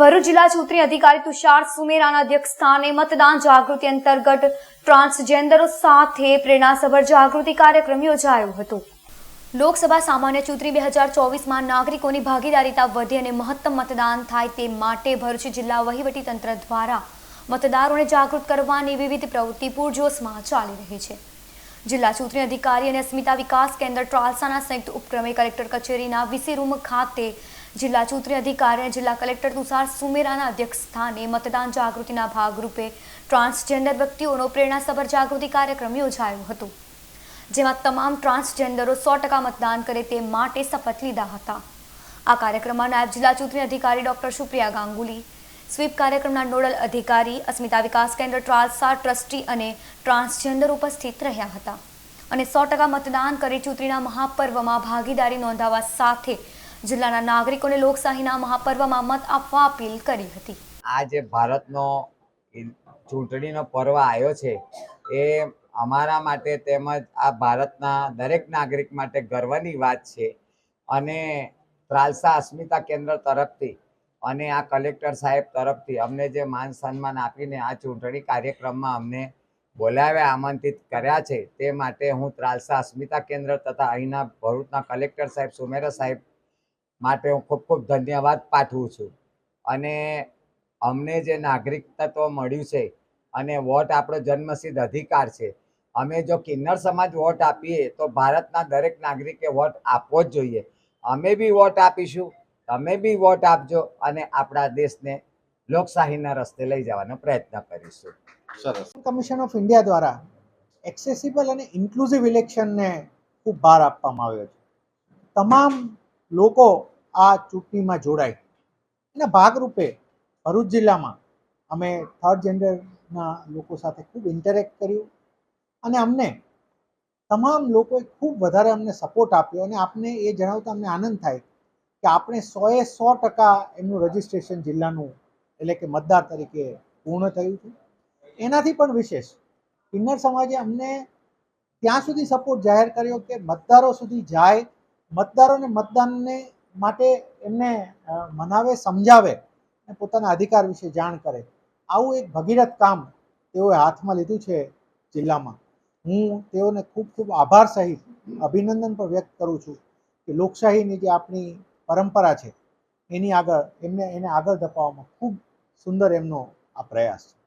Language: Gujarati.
ભરૂચ જિલ્લા ચૂંટણી અધિકારી તુષાર સુમેરાના અધ્યક્ષસ્થાને મતદાન જાગૃતિ અંતર્ગત ટ્રાન્સજેન્ડરો સાથે પ્રેરણાસભર જાગૃતિ કાર્યક્રમ યોજાયો હતો. લોકસભા સામાન્ય ચૂંટણી બે હજાર ચોવીસમાં નાગરિકોની ભાગીદારીતા વધે અને મહત્તમ મતદાન થાય તે માટે ભરૂચ જિલ્લા વહીવટીતંત્ર દ્વારા મતદારોને જાગૃત કરવાની વિવિધ પ્રવૃત્તિ પૂરજોશમાં ચાલી રહી છે. જિલ્લા ચૂંટણી અધિકારી અને અસ્મિતા વિકાસ કેન્દ્ર ટ્રાલસાના સંયુક્ત ઉપક્રમે કલેક્ટર કચેરીના વીસી રૂમ ખાતે જિલ્લા ચૂંટણી અધિકારી અને જિલ્લા કલેક્ટર તુષાર સુમેરાના અધ્યક્ષસ્થાને મતદાન જાગૃતિના ભાગરૂપે ટ્રાન્સજેન્ડર વ્યક્તિઓનો પ્રેરણાસભર જાગૃતિ કાર્યક્રમ યોજાયો હતો, જેમાં તમામ ટ્રાન્સજેન્ડરો સો ટકા મતદાન કરે તે માટે શપથ લીધા હતા. આ કાર્યક્રમમાં નાયબ જિલ્લા ચૂંટણી અધિકારી ડોક્ટર સુપ્રિયા ગાંગુલી, સ્વીપ કાર્યક્રમના નોડલ અધિકારી અસ્મિતા વિકાસ કેન્દ્ર ટ્રાલસા ટ્રસ્ટી અને ટ્રાન્સજેન્ડર ઉપસ્થિત રહ્યા હતા અને સો ટકા મતદાન કરી ચૂંટણીના મહાપર્વમાં ભાગીદારી નોંધાવવા સાથે જિલ્લાના નાગરિકોને લોકશાહીના મહાપર્વમાં મત આપવા અપીલ કરી હતી. આ જે ભારતનો ચૂંટણીનો પર્વ આવ્યો છે, એ અમારા માટે તેમજ આ ભારતના દરેક નાગરિક માટે ગર્વની વાત છે. અને ત્રાલસા અસ્મિતા કેન્દ્ર તરફથી અને આ કલેક્ટર સાહેબ તરફથી અમને જે માન સન્માન આપીને આ ચૂંટણી કાર્યક્રમમાં અમને બોલાવ્યા, આમંત્રિત કર્યા છે, તે માટે હું ત્રાલસા અસ્મિતા કેન્દ્ર તથા અહીંના ભરૂચના કલેક્ટર સાહેબ સુમેરા સાહેબ માટે હું ખૂબ ખૂબ ધન્યવાદ પાઠવું છું. અને અમને જે નાગરિક તત્વ મળ્યું છે અને વોટ આપણો જન્મસિદ્ધ અધિકાર છે. અમે જો કિન્નર સમાજ વોટ આપીએ તો ભારતના દરેક નાગરિકે વોટ આપવો જ જોઈએ. અમે બી વોટ આપીશું તમે બી વોટ આપજો અને આપણા દેશને લોકશાહીના રસ્તે લઈ જવાનો પ્રયત્ન કરીશું. સરસ. કમિશન ઓફ ઇન્ડિયા દ્વારા એક્સેસિબલ અને ઇન્ક્લુઝિવ ઇલેક્શનને ખૂબ ભાર આપવામાં આવ્યો છે. તમામ લોકો આ ચૂંટણીમાં જોડાય. એના ભાગરૂપે ભરૂચ જિલ્લામાં અમે થર્ડ જેન્ડરના લોકો સાથે ખૂબ ઇન્ટરેક્ટ કર્યું અને અમને તમામ લોકોએ ખૂબ વધારે અમને સપોર્ટ આપ્યો અને આપને એ જણાવતા અમને આનંદ થાય કે આપણે સોએ સો ટકા એમનું રજિસ્ટ્રેશન જિલ્લાનું એટલે કે મતદાર તરીકે પૂર્ણ થયું છે. એનાથી પણ વિશેષ કિન્નર સમાજે અમને ત્યાં સુધી સપોર્ટ જાહેર કર્યો કે મતદારો સુધી જાય મતદારોને મતદાનને માટે એમને મનાવે, સમજાવે અને પોતાના અધિકાર વિશે જાણ કરે. આવું એક ભગીરથ કામ તેઓએ હાથમાં લીધું છે જિલ્લામાં. હું તેઓને ખૂબ ખૂબ આભાર સહિત અભિનંદન પણ વ્યક્ત કરું છું કે લોકશાહીની જે આપણી પરંપરા છે, એની આગળ એમને, એને આગળ ધપાવવામાં ખૂબ સુંદર એમનો આ પ્રયાસ છે.